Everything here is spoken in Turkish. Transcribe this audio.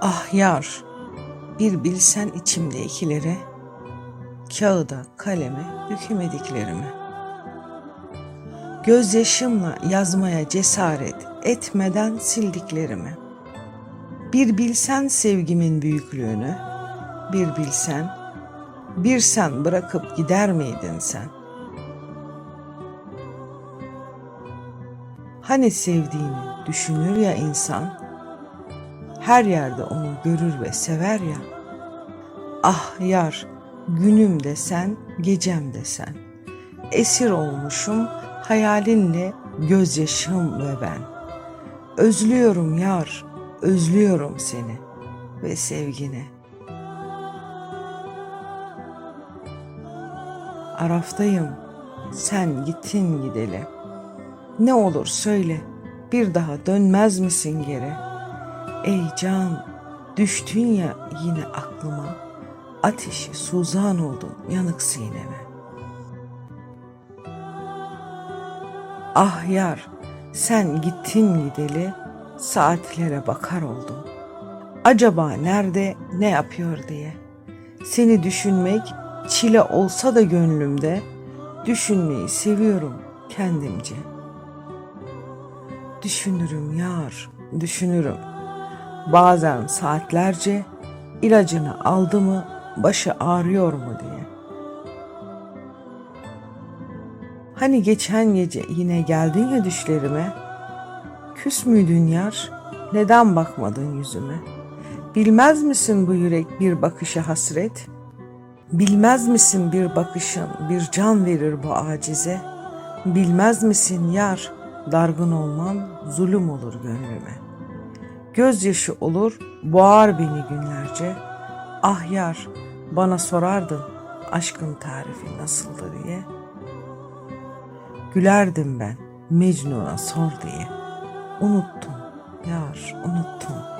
Ah yar, bir bilsen içimdekileri, kağıda, kaleme dökemediklerimi. Gözyaşımla yazmaya cesaret etmeden sildiklerimi. Bir bilsen sevgimin büyüklüğünü, bir bilsen, bir sen bırakıp gider miydin sen? Hani sevdiğini düşünür ya insan, her yerde onu görür ve sever ya. Ah yar, günüm de sen, gecem de sen. Esir olmuşum hayalinle gözyaşım ve ben. Özlüyorum yar, özlüyorum seni ve sevgini. Araftayım, sen gittin gideli. Ne olur söyle, bir daha dönmez misin geri? Ey can, düştün ya yine aklıma, ateşi suzan oldun yanık sineme. Ah yar, sen gittin gideli, saatlere bakar oldum. Acaba nerede, ne yapıyor diye. Seni düşünmek çile olsa da gönlümde, düşünmeyi seviyorum kendimce. Düşünürüm yar, düşünürüm. Bazen saatlerce ilacını aldı mı başı ağrıyor mu diye. Hani geçen gece yine geldin ya düşlerime. Küs müydün yar? Neden bakmadın yüzüme? Bilmez misin bu yürek bir bakışa hasret? Bilmez misin bir bakışın bir can verir bu acize? Bilmez misin yar dargın olman zulüm olur gönlüme. Gözyaşı olur boğar beni günlerce. Ah yar bana sorardın aşkın tarifi nasıldı diye. Gülerdim ben Mecnun'a sor diye. Unuttum yar unuttum.